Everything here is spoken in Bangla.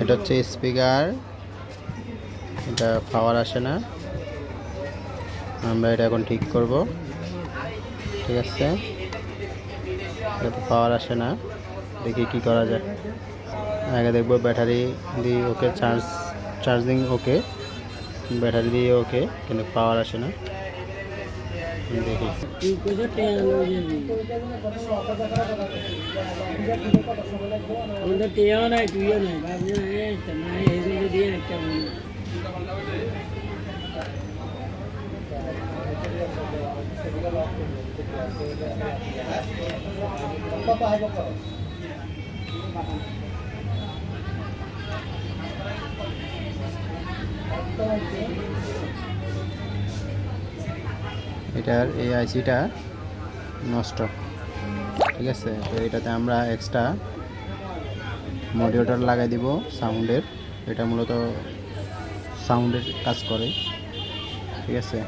এটা হচ্ছে স্পিকার। এটা পাওয়ার আসে না। আমরা এটা এখন ঠিক করব। ঠিক আছে? এটা তো পাওয়ার আসে না। দেখি কি করা যায়। আগে দেখব ব্যাটারি দিয়ে okay charge charging okay battery দিয়ে ওকে কিন্তু পাওয়ার আসে না। টেয়াও নাই তুইও নাই ভাবছি না একটা না এগুলো দিয়ে একটা বলি এটার এই আইসিটা নষ্ট। ঠিক আছে? তো এটাতে আমরা এক্সট্রা মডিওটার লাগাই দিব সাউন্ডের এটা মূলত সাউন্ডের কাজ করে। ঠিক আছে?